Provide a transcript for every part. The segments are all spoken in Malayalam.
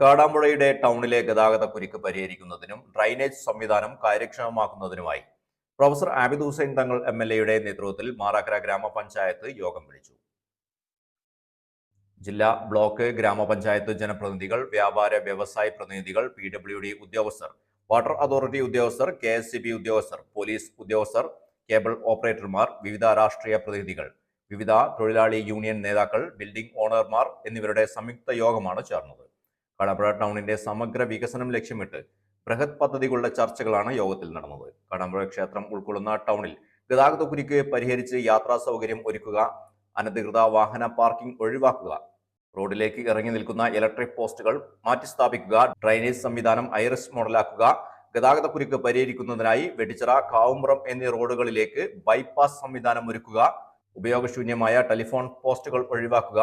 കാടാമ്പുഴയുടെ ടൗണിലെ ഗതാഗത കുരുക്ക് പരിഹരിക്കുന്നതിനും ഡ്രൈനേജ് സംവിധാനം കാര്യക്ഷമമാക്കുന്നതിനുമായി പ്രൊഫസർ ആബിദ് ഹുസൈൻ തങ്ങൾ എം എൽ എയുടെ നേതൃത്വത്തിൽ മാറാക്കര ഗ്രാമപഞ്ചായത്ത് യോഗം വിളിച്ചു. ജില്ലാ ബ്ലോക്ക് ഗ്രാമപഞ്ചായത്ത് ജനപ്രതിനിധികൾ വ്യാപാര വ്യവസായ പ്രതിനിധികൾ പി ഡബ്ല്യു ഡി ഉദ്യോഗസ്ഥർ വാട്ടർ അതോറിറ്റി ഉദ്യോഗസ്ഥർ കെ എസ് സി ബി ഉദ്യോഗസ്ഥർ പോലീസ് ഉദ്യോഗസ്ഥർ കേബിൾ ഓപ്പറേറ്റർമാർ വിവിധ രാഷ്ട്രീയ പ്രതിനിധികൾ വിവിധ തൊഴിലാളി യൂണിയൻ നേതാക്കൾ ബിൽഡിംഗ് ഓണർമാർ എന്നിവരുടെ സംയുക്ത യോഗമാണ് ചേർന്നത്. കടമ്പുഴ ടൗണിന്റെ സമഗ്ര വികസനം ലക്ഷ്യമിട്ട് ബൃഹത് പദ്ധതികളുടെ ചർച്ചകളാണ് യോഗത്തിൽ നടന്നത്. കടമ്പുഴ ക്ഷേത്രം ഉൾക്കൊള്ളുന്ന ടൗണിൽ ഗതാഗത കുരുക്ക് പരിഹരിച്ച് യാത്രാ സൗകര്യം ഒരുക്കുക അനധികൃത വാഹന പാർക്കിംഗ് ഒഴിവാക്കുക റോഡിലേക്ക് ഇറങ്ങി നിൽക്കുന്ന ഇലക്ട്രിക് പോസ്റ്റുകൾ മാറ്റിസ്ഥാപിക്കുക ഡ്രൈനേജ് സംവിധാനം ഐറിസ് മോഡലാക്കുക ഗതാഗത കുരുക്ക് പരിഹരിക്കുന്നതിനായി വെടിച്ചിറ കാവുമ്പുറം എന്നീ റോഡുകളിലേക്ക് ബൈപ്പാസ് സംവിധാനം ഒരുക്കുക ഉപയോഗശൂന്യമായ ടെലിഫോൺ പോസ്റ്റുകൾ ഒഴിവാക്കുക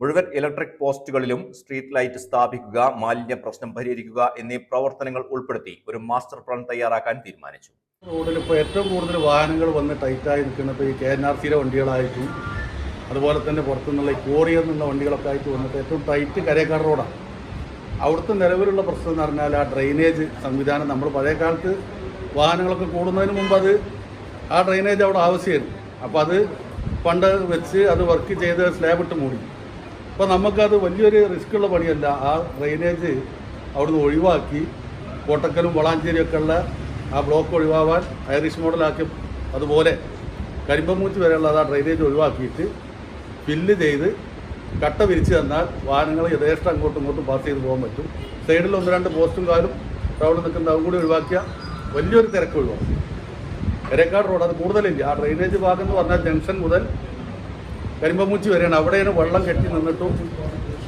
മുഴുവൻ ഇലക്ട്രിക് പോസ്റ്റുകളിലും സ്ട്രീറ്റ് ലൈറ്റ് സ്ഥാപിക്കുക മാലിന്യ പ്രശ്നം പരിഹരിക്കുക എന്നീ പ്രവർത്തനങ്ങൾ ഉൾപ്പെടുത്തി ഒരു മാസ്റ്റർ പ്ലാൻ തയ്യാറാക്കാൻ തീരുമാനിച്ചു. റോഡിൽ ഇപ്പോൾ ഏറ്റവും കൂടുതൽ വാഹനങ്ങൾ വന്ന് ടൈറ്റായി നിൽക്കുന്നത് ഈ കെ എൻ ആർ സിയിലെ വണ്ടികളായിട്ടും അതുപോലെ തന്നെ പുറത്തുനിന്നുള്ള ഈ കോറിയിൽ നിന്നുള്ള വണ്ടികളൊക്കെ ആയിട്ട് വന്നിട്ട് ഏറ്റവും ടൈറ്റ് കരേക്കാട് റോഡാണ്. അവിടുത്തെ നിലവിലുള്ള പ്രശ്നം എന്ന് പറഞ്ഞാൽ ആ ഡ്രെയിനേജ് സംവിധാനം നമ്മൾ പഴയ കാലത്ത് വാഹനങ്ങളൊക്കെ കൂടുന്നതിന് മുമ്പ് അത് ആ ഡ്രെയിനേജ് അവിടെ ആവശ്യമായിരുന്നു അപ്പോൾ അത് പണ്ട് വെച്ച് അത് വർക്ക് ചെയ്ത് സ്ലാബ് ഇട്ട് മൂടി. അപ്പോൾ നമുക്കത് വലിയൊരു റിസ്ക് ഉള്ള പണിയല്ല. ആ ഡ്രെയിനേജ് അവിടുന്ന് ഒഴിവാക്കി കോട്ടക്കലും വളാഞ്ചേരിയൊക്കെ ഉള്ള ആ ബ്ലോക്ക് ഒഴിവാവാൻ ഐറിഷ് മോഡലാക്കി അതുപോലെ കരിമ്പമൂച്ച് വരെയുള്ള ആ ഡ്രെയിനേജ് ഒഴിവാക്കിയിട്ട് ഫില്ല് ചെയ്ത് കട്ട വിരിച്ച് തന്നാൽ വാഹനങ്ങൾ യഥേഷ്ടം അങ്ങോട്ടും ഇങ്ങോട്ടും പാസ് ചെയ്ത് പോകാൻ പറ്റും. സൈഡിൽ ഒന്ന് രണ്ട് പോസ്റ്റും കാലും റോഡിൽ നിൽക്കുന്ന അതും കൂടി ഒഴിവാക്കിയ വലിയൊരു തിരക്ക് ഒഴിവാക്കും. എരക്കാട് റോഡ് അത് കൂടുതലില്ല. ആ ഡ്രെയിനേജ് ഭാഗം എന്ന് പറഞ്ഞാൽ ജംഗ്ഷൻ മുതൽ കരിമ്പമൂച്ചി വരെയാണ്. അവിടെയാണ് വെള്ളം കെട്ടി നിന്നിട്ടും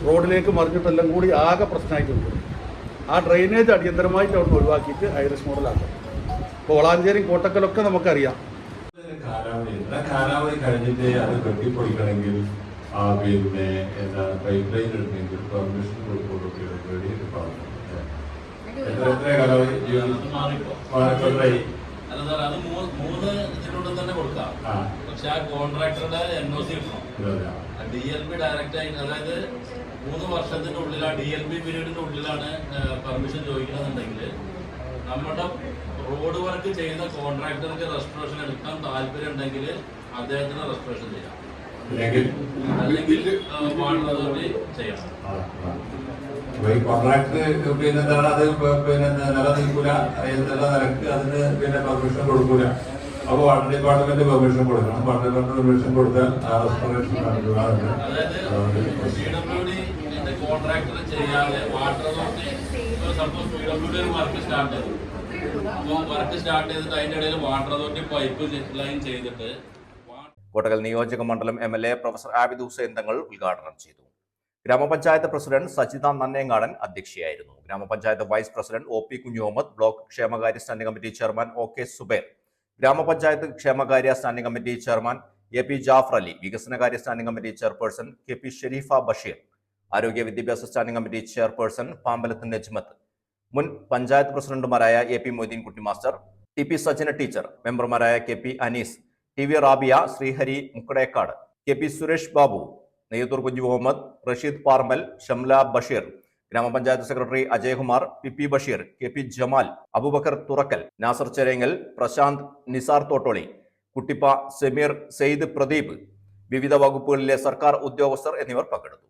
റോഡിലേക്ക് മറിഞ്ഞിട്ടെല്ലാം കൂടി ആകെ പ്രശ്നമായിട്ടുണ്ട് ആ ഡ്രെയിനേജ് അടിയന്തരമായിട്ട് അവിടെ ഒഴിവാക്കിയിട്ട് ഐറിഷ് മോഡലാക്കാം. ഇപ്പോൾ വളാഞ്ചേരി കോട്ടക്കലൊക്കെ നമുക്കറിയാം. കാലാവധി കഴിഞ്ഞിട്ട് അത് കെട്ടിപ്പൊളിക്കണമെങ്കിൽ ആ പിന്നെ എന്താ പൈപ്പ് ലൈൻ ഇടണമെങ്കിൽ പെർമിഷൻ പറഞ്ഞു എത്ര എത്ര കാലാവധി? മാറിക്കൊണ്ടായി സാർ അത് മൂന്ന് ഇതിനോട് തന്നെ കൊടുക്കാം. പക്ഷെ ആ കോൺട്രാക്ടറുടെ എൻ ഒ സി കിട്ടണം. ഡി എൽ ബി ഡയറക്റ്റ് ആയി അതായത് മൂന്ന് വർഷത്തിന്റെ ഉള്ളിൽ ആ ഡി എൽ ബി പീരീഡിന്റെ ഉള്ളിലാണ് പെർമിഷൻ ചോദിക്കണമെന്നുണ്ടെങ്കിൽ നമ്മുടെ റോഡ് വർക്ക് ചെയ്യുന്ന കോൺട്രാക്ടർക്ക് റെസ്ട്രേഷൻ എടുക്കാൻ താല്പര്യം ഉണ്ടെങ്കിൽ അദ്ദേഹത്തിന് റെസ്ട്രേഷൻ ചെയ്യാം. അല്ലെങ്കിൽ ഈ കോൺട്രാക്ട് പിന്നെ എന്താണ് അത് പിന്നെ നിലനിൽക്കൂല എന്നുള്ള നിലയ്ക്ക് അതിന് പിന്നെ പെർമിഷൻ കൊടുക്കൂല. അപ്പോൾ വാട്ടർ ഡിപ്പാർട്ട്മെന്റ് പെർമിഷൻ കൊടുക്കണം. വാട്ടർ ഡിപ്പാർട്ട്മെന്റ് പെർമിഷൻ കൊടുത്താൽ ആ റെസ്റ്റോറേഷൻ നടക്കുക എന്ന് അതായത് അതുകൊണ്ട് പി ഡബ്ല്യു ഡിന്റെ കോൺട്രാക്ടർ ചെയ്യാതെ water authority suppose P W D start ചെയ്തിട്ട് അതിന്റെ ഇടയിൽ വാട്ടർ അതോറിറ്റി പൈപ്പ് ലൈൻ ചെയ്തിട്ട് കോട്ടകൽ നിയോജക മണ്ഡലം M L A professor Abid Hussain Thangal ഉദ്ഘാടനം ചെയ്തു. ഗ്രാമപഞ്ചായത്ത് പ്രസിഡന്റ് സജിത നന്നേങ്ങാടൻ അധ്യക്ഷയായിരുന്നു. ഗ്രാമപഞ്ചായത്ത് vice president O P Kunhumuhammed block ക്ഷേമകാര്യ standing committee chairman O K Subair ഗ്രാമപഞ്ചായത്ത് ക്ഷേമകാര്യ standing committee chairman A P Jafar Ali വികസനകാര്യ standing committee chairperson K P Sherifa Basheer ആരോഗ്യ വിദ്യാഭ്യാസ standing committee chairperson Pampalath Najmath മുൻ പഞ്ചായത്ത് പ്രസിഡന്റുമാരായ A P Moideen Kutty master T P Sajana teacher മെമ്പർമാരായ K P Anees T V Rabia Sreehari Mukkadekkad K P Suresh Babu Neyyathur Kunhu Muhammed Rasheed Parmal Shamla Basheer ഗ്രാമപഞ്ചായത്ത് secretary Ajayakumar P P Basheer K P Jamal Abubakar Thurakkal Nasar Cherengal Prasanth Nisar Thottoli Kuttippa Semeer Sayed Pradeep വിവിധ വകുപ്പുകളിലെ സർക്കാർ ഉദ്യോഗസ്ഥർ എന്നിവർ പങ്കെടുത്തു.